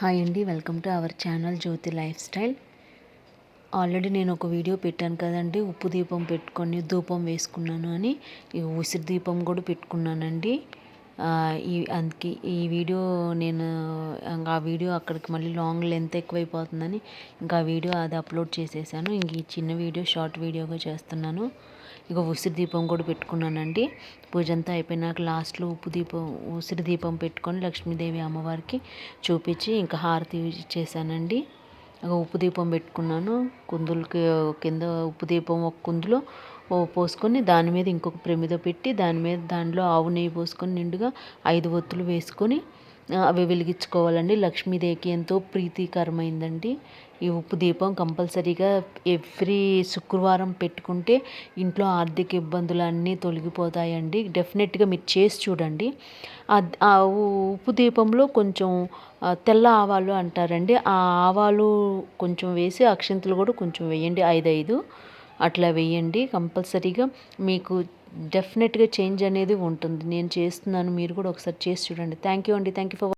Hi అండి welcome to our channel Jyothi lifestyle. Already నేను ఒక వీడియో పెట్టాను కదండి ఉప్పు దీపం పెట్టుకొని ధూపం వేసుకున్నాను అని. ఉసిరి దీపం కూడా పెట్టుకున్నానండి. ఈ అందుకే ఈ వీడియో నేను ఆ వీడియో అక్కడికి మళ్ళీ లాంగ్ లెంత్ ఎక్కువైపోతుందని ఇంకా ఆ వీడియో అది అప్లోడ్ చేసేసాను. ఇంక ఈ చిన్న వీడియో షార్ట్ వీడియోగా చేస్తున్నాను. ఇక ఉసిరి దీపం కూడా పెట్టుకున్నానండి. పూజ అంతా అయిపోయినాక లాస్ట్లో ఉప్పు దీపం ఉసిరి దీపం పెట్టుకొని లక్ష్మీదేవి అమ్మవారికి చూపించి ఇంకా హారతి చేశానండి. ఉప్పు దీపం పెట్టుకున్నాను. కుందులకి కింద ఉప్పు దీపం ఒక కుందులో పోసుకొని దాని మీద ఇంకొక ప్రమిద పెట్టి దాని మీద దాంట్లో ఆవు నెయ్యి పోసుకొని నిండుగా ఐదు ఒత్తులు వేసుకొని అవి వెలిగించుకోవాలండి. లక్ష్మీదేవికి ఎంతో ప్రీతికరమైందండి. ఈ ఉప్పు దీపం కంపల్సరీగా ఎవ్రీ శుక్రవారం పెట్టుకుంటే ఇంట్లో ఆర్థిక ఇబ్బందులు అన్నీ తొలగిపోతాయండి. డెఫినెట్గా మీరు చేసి చూడండి. ఆ ఉప్పు దీపంలో కొంచెం తెల్ల ఆవాలు అంటారండి. ఆ ఆవాలు కొంచెం వేసి అక్షంతలు కూడా కొంచెం వేయండి. ఐదు ఐదు అట్లా వేయండి. కంపల్సరీగా మీకు డెఫినెట్గా చేంజ్ అనేది ఉంటుంది. నేను చేస్తున్నాను మీరు కూడా ఒకసారి చేసి చూడండి. థ్యాంక్ యూ అండి. Thank you for